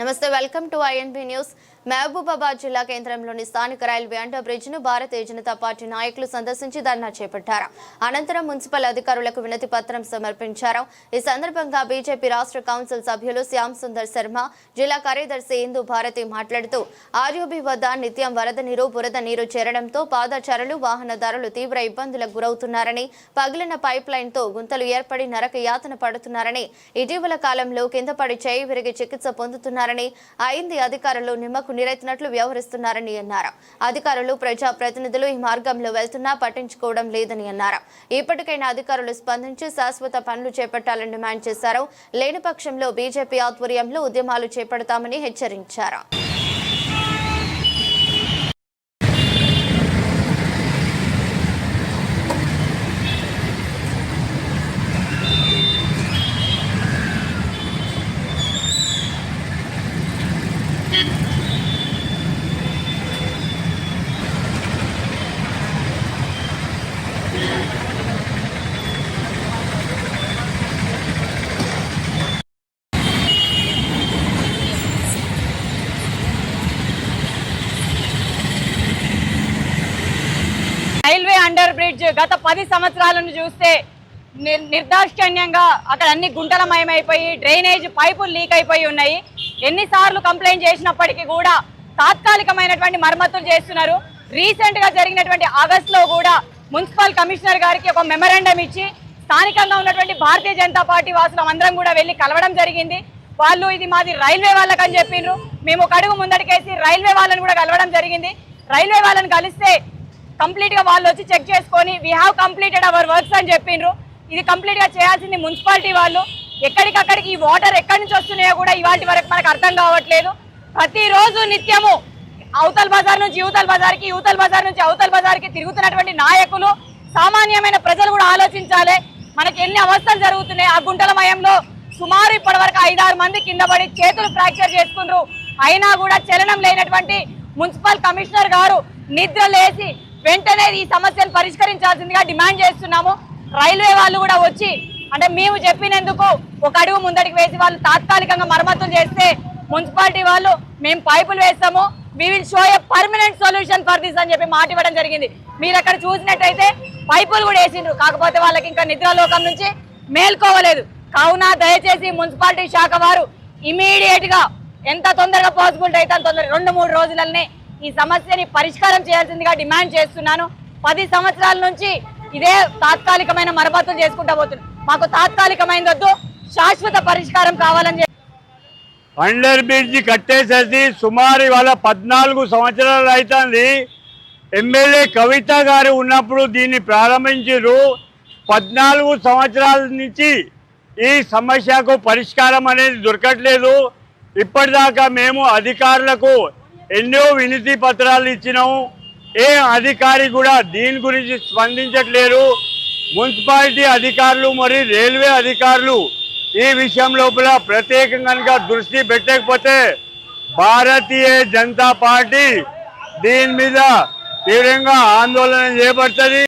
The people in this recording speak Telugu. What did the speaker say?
నమస్తే welcome to INB news. Mahabubabad జిల్లా కేంద్రంలోని స్థానిక రైల్వే అండర్ బ్రిడ్జ్ను భారతీయ జనతా పార్టీ నాయకులు సందర్శించి ధర్నా చేపట్టారు. అనంతరం మున్సిపల్ అధికారులకు వినతి పత్రం సమర్పించారు. ఈ సందర్భంగా బీజేపీ రాష్ట్ర కౌన్సిల్ సభ్యులు శ్యామ్ సుందర్ శర్మ జిల్లా కార్యదర్శి ఇందు భారతి మాట్లాడుతూ ఆర్యూబీ వద్ద నిత్యం వరద నీరు బురద నీరు చేరడంతో పాదచారులు వాహనదారులు తీవ్ర ఇబ్బందులకు గురవుతున్నారని పగిలిన పైప్ లైన్తో గుంతలు ఏర్పడి నరక యాతన పడుతున్నారని ఇటీవల కాలంలో కింద పడి చేయి విరిగి చికిత్స చేస్తున్నారని అయింది అధికారులు నిమ్మకు నీరెత్తినట్లు వ్యవహరిస్తున్నారని అన్నారు. అధికారులు ప్రజా ప్రతినిధులు ఈ మార్గంలో వెళ్తున్నా పట్టించుకోవడం లేదని అన్నారు. ఇప్పటికైనా అధికారులు స్పందించి శాశ్వత పనులు చేపట్టాలని డిమాండ్ చేశారు. లేని పక్షంలో బీజేపీ ఆధ్వర్యంలో ఉద్యమాలు చేపడతామని హెచ్చరించారు రైల్వే అండర్ బ్రిడ్జ్ గత పది సంవత్సరాలను చూస్తే నిర్- నిర్దాక్షిణ్యంగా అక్కడ అన్ని గుంటలమయమైపోయి డ్రైనేజ్ పైపులు లీక్ అయిపోయి ఉన్నాయి. ఎన్నిసార్లు కంప్లైంట్ చేసినప్పటికీ కూడా తాత్కాలికమైనటువంటి మరమ్మతులు చేస్తున్నారు. రీసెంట్గా జరిగినటువంటి ఆగస్ట్లో కూడా మున్సిపల్ కమిషనర్ గారికి ఒక మెమరాండం ఇచ్చి స్థానికంగా ఉన్నటువంటి భారతీయ జనతా పార్టీ వాసులం అందరం కూడా వెళ్ళి కలవడం జరిగింది. వాళ్ళు ఇది మాది రైల్వే వాళ్ళకని చెప్పిండ్రు మేము ఒక అడుగు ముందడికేసి రైల్వే వాళ్ళని కూడా కలవడం జరిగింది. రైల్వే వాళ్ళని కలిస్తే కంప్లీట్గా వాళ్ళు వచ్చి చెక్ చేసుకొని we have completed our works అని చెప్పిండ్రు ఇది కంప్లీట్గా చేయాల్సింది మున్సిపాలిటీ వాళ్ళు. ఎక్కడికక్కడికి ఈ వాటర్ ఎక్కడి నుంచి వస్తున్నాయో కూడా ఇవాటి వరకు మనకు అర్థం కావట్లేదు. ప్రతిరోజు నిత్యము అవతల్ బజార్ నుంచి యువతల బజార్కి యువతల బజార్ నుంచి అవతల్ బజార్కి తిరుగుతున్నటువంటి నాయకులు సామాన్యమైన ప్రజలు కూడా ఆలోచించాలి. మనకి ఎన్ని అవస్థలు జరుగుతున్నాయి. ఆ గుంటలమయంలో సుమారు ఇప్పటి వరకు ఐదారు మంది కింద పడి చేతులు ఫ్రాక్చర్ చేసుకున్నారు అయినా కూడా చలనం లేనటువంటి మున్సిపల్ కమిషనర్ గారు నిద్ర లేచి వెంటనే ఈ సమస్యను పరిష్కరించాల్సిందిగా డిమాండ్ చేస్తున్నాము. రైల్వే వాళ్ళు కూడా వచ్చి అంటే మేము చెప్పినందుకు ఒక అడుగు ముందడికి వేసి వాళ్ళు తాత్కాలికంగా మరమ్మతులు చేస్తే మున్సిపాలిటీ వాళ్ళు మేము పైపులు వేస్తాము we will show a permanent solution for this అని చెప్పి మాట ఇవ్వడం జరిగింది. మీరు అక్కడ చూసినట్టయితే పైపులు కూడా వేసిండ్రు. కాకపోతే వాళ్ళకి ఇంకా నిద్రలోకం నుంచి మేల్కోవలేదు. కావున దయచేసి మున్సిపాలిటీ శాఖ వారు ఇమీడియట్గా ఎంత తొందరగా పాసిబిలిటీ అయితే అంత తొందరగా రెండు మూడు రోజులనే ఈ సమస్యని పరిష్కారం చేయాల్సిందిగా డిమాండ్ చేస్తున్నాను. పది సంవత్సరాల నుంచి ఇదే తాత్కాలికమైన మరమ్మతులు చేసుకుంటా పోతున్నాం. మాకు తాత్కాలికమైన వద్దు శాశ్వత పరిష్కారం కావాలని చెప్పి. అండర్ బ్రిడ్జ్ కట్టేసేసి సుమారు ఇవాళ పద్నాలుగు సంవత్సరాలు అవుతుంది ఎమ్మెల్యే కవిత గారు ఉన్నప్పుడు దీన్ని ప్రారంభించారు. పద్నాలుగు సంవత్సరాల నుంచి ఈ సమస్యకు పరిష్కారం అనేది దొరకట్లేదు. ఇప్పటిదాకా మేము అధికారులకు ఎన్నో వినతి పత్రాలు ఇచ్చినాము. ఏ అధికారి కూడా దీని గురించి స్పందించట్లేరు మున్సిపాలిటీ అధికారులు మరియు రైల్వే అధికారులు ఈ విషయం లోపల ప్రత్యేకంగా కనుక దృష్టి పెట్టకపోతే భారతీయ జనతా పార్టీ దీని మీద తీవ్రంగా ఆందోళన చేపడుతుంది.